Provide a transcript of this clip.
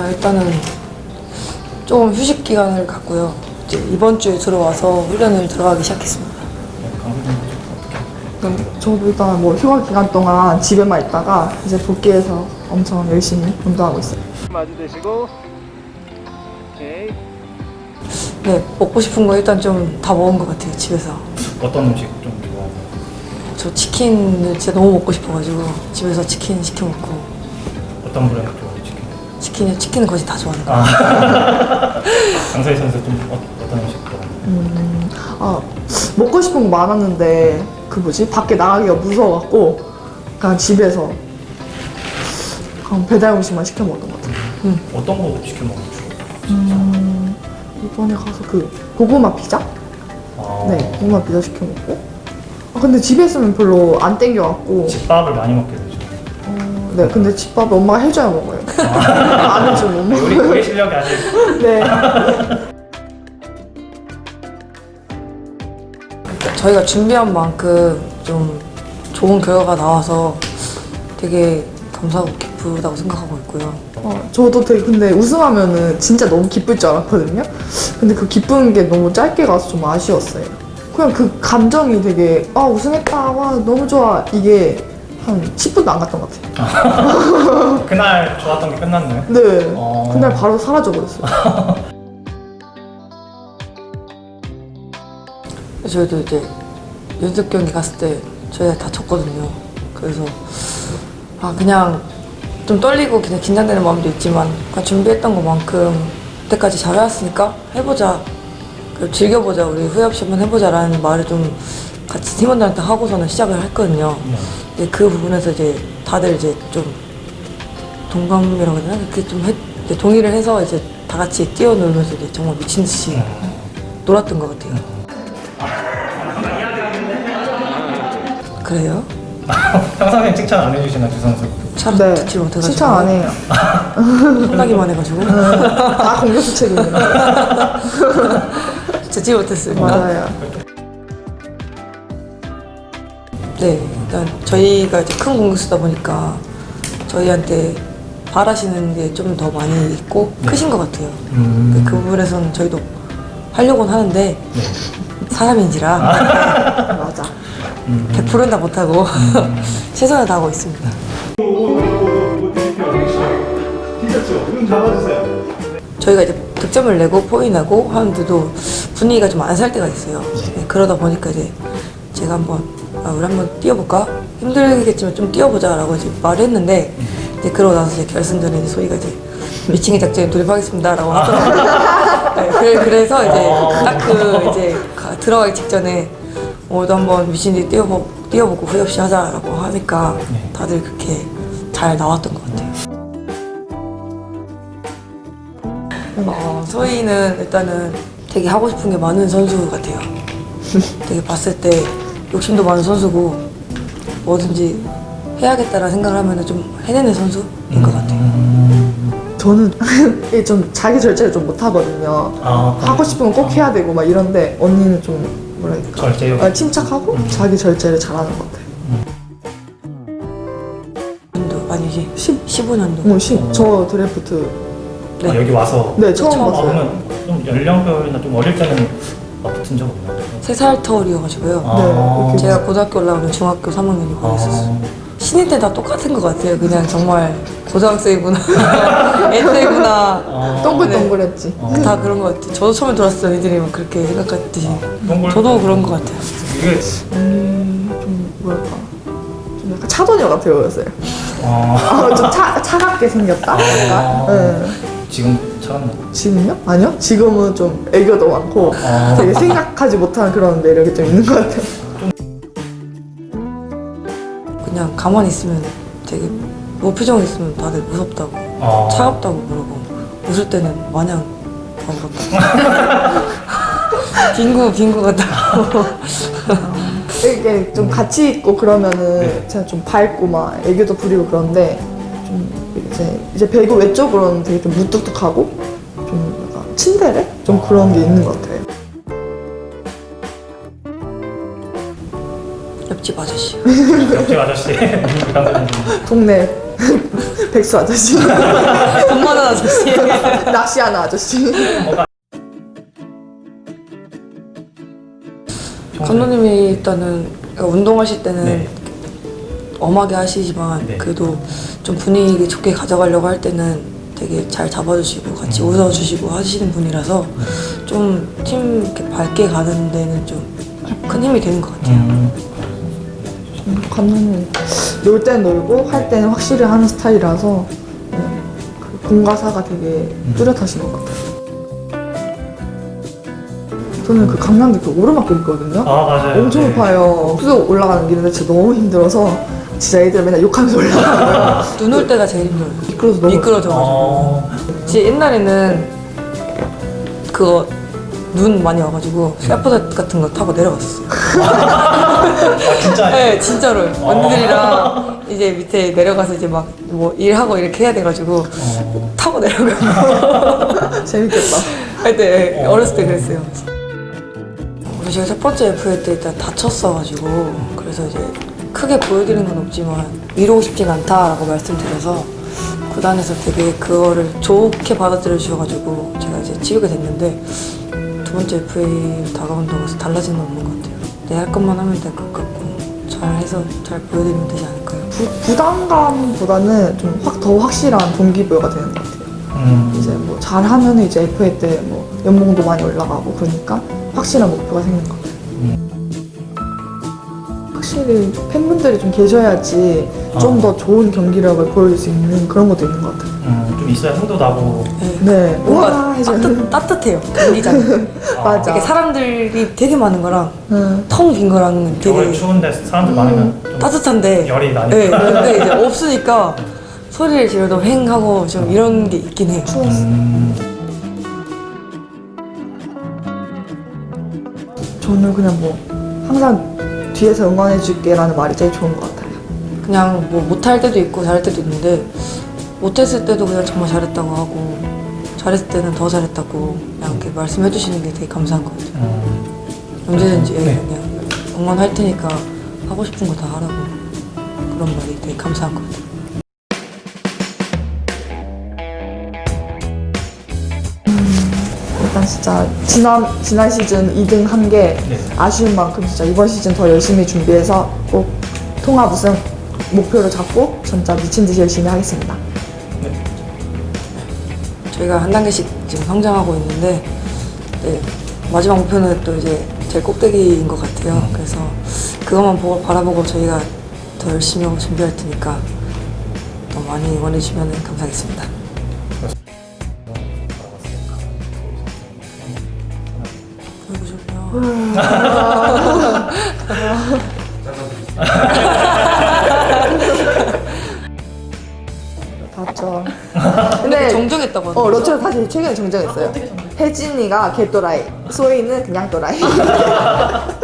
일단은 조금 휴식 기간을 갖고요. 이제 이번 주에 들어와서 훈련을 들어가기 시작했습니다. 네, 저도 일단 뭐 휴가 기간 동안 집에만 있다가 이제 복귀해서 엄청 열심히 운동하고 있어요. 마주 대시고 오케이 네, 먹고 싶은 거 일단 좀 다 먹은 것 같아요, 집에서. 어떤 음식 좀 좋아하세요? 저 치킨을 진짜 너무 먹고 싶어가지고 집에서 치킨 시켜 먹고 어떤 브랜드 치킨? 치킨은 거의 다 좋아하는 거. 아 강서희 선수 좀 어, 어떤 음식 좋아하세요? 아, 먹고 싶은 거 많았는데 그 뭐지 밖에 나가기가 무서워갖고 그냥 집에서 그냥 배달 음식만 시켜 먹었던 것 같아요. 어떤 거 시켜 먹는 거 좋아해요? 이번에 가서 그 고구마 피자? 아, 네, 고구마 피자 시켜 먹고. 아, 근데 집에 있으면 별로 안 땡겨갖고. 집밥을 많이 먹게 되죠. 어, 네, 근데 집밥 엄마가 해줘야 먹어요. 안 해주면 못 먹어요. 요리 실력이 아직 네. 저희가 준비한 만큼 좀 좋은 결과가 나와서 되게 감사하고 기쁘다고 생각하고 있고요. 어, 저도 되게 근데 우승하면은 진짜 너무 기쁠 줄 알았거든요. 근데 그 기쁜 게 너무 짧게 가서 좀 아쉬웠어요. 그냥 그 감정이 되게 아 우승했다 와 너무 좋아 이게 한 10분도 안 갔던 것 같아요. 그날 좋았던 게 끝났나요? 네. 어. 그날 바로 사라져 버렸어요. 저희도 이제 연습 경기 갔을 때 저희가 다 졌거든요. 그래서 아 그냥 좀 떨리고 그냥 긴장되는 마음도 있지만 그냥 준비했던 것만큼 그때까지 잘해왔으니까 해보자. 그리고 즐겨보자. 우리 후회 없이 한번 해보자라는 말을 좀 같이 팀원들한테 하고서는 시작을 했거든요. 네. 이제 그 부분에서 이제 다들 이제 좀 동감이라고 해야 되나? 그렇게 좀 했- 이제 동의를 해서 이제 다 같이 뛰어놀면서 이제 정말 미친 듯이 놀았던 것 같아요. 그래요? 평상시에 칭찬 안 해주시나 두 선수? 잘 네. 듣지 못해가지고 칭찬 안 해요. 혼나기만 해가지고 다 공격수 책임이에요. 듣지 못했습니다. 맞아요. 네, 일단 저희가 이제 큰 공격수다 보니까 저희한테 바라시는 게 좀 더 많이 있고 크신 것 같아요. 음. 그 부분에서는 저희도 하려고는 하는데 네. 사람인지라 맞아. 100%는 다 못하고 최선을 다하고 있습니다. 저희가 이제 득점을 내고 포인하고 하는데도 분위기가 좀 안 살 때가 있어요. 네, 그러다 보니까 이제 제가 한번 아, 우리 한번 뛰어볼까? 힘들겠지만 좀 뛰어보자 라고 이제 말을 했는데 이제 그러고 나서 이제 결승전에 이제 소희가 이제 미칭의 작전에 돌입하겠습니다 라고 하더라고요. 네, 그래, 그래서 이제 딱 그 이제 가- 들어가기 직전에 오늘도 한번 미친이 뛰어보, 뛰어보고 후회 없이 하자라고 하니까 네. 다들 그렇게 잘 나왔던 것 같아요. 어, 소희는 일단은 되게 하고 싶은 게 많은 선수 같아요. 되게 봤을 때 욕심도 많은 선수고 뭐든지 해야겠다라는 생각을 하면 좀 해내는 선수인 것 같아요. 저는 이게 좀 자기 절제를 좀 못하거든요. 아, 하고 싶은 건 꼭 해야 되고 막 이런데 언니는 좀 뭐랄까 절제요? 아, 침착하고 자기 절제를 잘하는 것 같아요. 년도 아니지 10, 15년도. 어, 10. 저 드래프트 네. 아, 여기 와서 네 처음 처음 아, 봤어요. 그러면 좀 연령별이나 좀 어릴 때는 맞붙은 적 없나 요? 세살 터울이어가지고요. 아. 이렇게 제가 고등학교 올라오면 중학교 3학년이고 그랬었어요. 신인 때 다 똑같은 것 같아요. 그냥 정말 고등학생이구나, 애들구나. 아. 동글동글했지. 다 그런 것 같아요. 저도 처음에 때 애들이 막 그렇게 생각했듯이. 동글- 저도 그런 것 같아요. 이게 언니 좀 뭐랄까 좀 약간 차도녀 같아 보였어요. 어, 아, 좀 차, 차갑게 생겼다. 아. 약간. 네. 지금 처음 지금요? 아니요. 지금은 좀 애교도 많고 아. 되게 생각하지 못한 그런 매력이 좀 있는 것 같아요. 그냥 가만히 있으면 되게 무표정 있으면 다들 무섭다고, 아. 차갑다고 그러고 웃을 때는 마냥 바보같다고. 빙구 빙구 같다고. 이게 좀 같이 있고 그러면은 네. 제가 좀 밝고 막 애교도 부리고 그런데 좀 이제 이제 배구 외적으로는 되게 좀 무뚝뚝하고 친데레 좀 그런 게 있는 것 같아요. 옆집 아저씨. 옆집 아저씨. 동네 백수 아저씨, 돈 많은 아저씨. 낚시하는 아저씨. 감독님이 일단은 운동하실 때는 네. 엄하게 하시지만 네. 그래도 좀 분위기 좋게 가져가려고 할 때는 되게 잘 잡아주시고 같이 웃어주시고 하시는 분이라서 좀 팀 이렇게 밝게 가는 데는 좀 큰 힘이 되는 것 같아요. 음. 음, 감독님 놀 땐 놀고 할 때는 확실히 하는 스타일이라서 네, 그 공과사가 되게 뚜렷하신 것 같아요. 저는 그 강남기 그 오르막길 있거든요. 아 맞아요. 엄청 네. 높아요. 쭉 올라가는 길인데 진짜 너무 힘들어서 진짜 애들 맨날 욕하면서 올라가요. 눈올 때가 제일 힘들어요. 미끄러서 너무 미끄러져가지고. 어. 진짜 옛날에는 그거 눈 많이 와가지고 샤프드 같은 거 타고 내려갔었어요. 아 진짜. 네, 진짜로요. 언니들이랑 이제 밑에 내려가서 이제 막 뭐 일하고 이렇게 해야 돼가지고 어. 타고 내려가고. 재밌겠다. 할때 네, 어. 어렸을 때 그랬어요. 그래서 제가 첫 번째 FA 때 일단 다쳤어가지고 그래서 이제 크게 보여드린 건 없지만 미루고 싶진 않다라고 말씀드려서 구단에서 되게 그거를 좋게 받아들여 주셔가지고 제가 이제 치우게 됐는데 두 번째 FA 다가온다고 해서 달라진 건 없는 것 같아요. 내 할 것만 하면 될 것 같고 잘 해서 잘 보여드리면 되지 않을까요? 부, 부담감보다는 좀 확 더 확실한 동기부여가 되는 것 같아요. 음. 이제 뭐 잘하면 이제 FA 때 뭐 연봉도 많이 올라가고 그러니까 확실한 목표가 생기는 것 같아요. 확실히 팬분들이 좀 계셔야지 좀 더 좋은 경기력을 보여줄 수 있는 그런 것도 있는 것 같아요. 음, 좀 있어야 흥도 나고. 네. 네, 뭔가 우와 해줘요. 따뜻, 따뜻해요 경기장. 아, 맞아. 이렇게 사람들이 되게 많은 거랑 응. 텅빈 거랑 겨울 되게 추운데 사람들 많으면 좀 따뜻한데 열이 나니까. 네, 근데 이제 없으니까 소리를 지르도 횡 하고 좀 이런 게 있긴 해요. 음. 저는 그냥 뭐 항상 뒤에서 응원해줄게라는 말이 제일 좋은 것 같아요. 그냥 뭐 못할 때도 있고 잘할 때도 있는데 못했을 때도 그냥 정말 잘했다고 하고 잘했을 때는 더 잘했다고 그냥 이렇게 말씀해 주시는 게 되게 감사한 것 같아요. 음. 언제든지 네. 그냥 응원할 테니까 하고 싶은 거 다 하라고 그런 말이 되게 감사한 것 같아요. 일단 진짜 지난 지난 시즌 2등 한 게 네. 아쉬운 만큼 진짜 이번 시즌 더 열심히 준비해서 꼭 통합 우승 목표를 잡고 진짜 미친 듯이 열심히 하겠습니다. 저희가 한 단계씩 지금 성장하고 있는데 네, 마지막 목표는 또 이제 제일 꼭대기인 것 같아요. 그래서 그것만 보고 바라보고 저희가 더 열심히 하고 준비할 테니까 더 많이 응원해 주시면 감사하겠습니다. 봤죠. 근데 정정했다고 하던데. 어 러처를 다시 최근에 정정했어요. 혜진이가 개또라이, 소희는 그냥 또라이.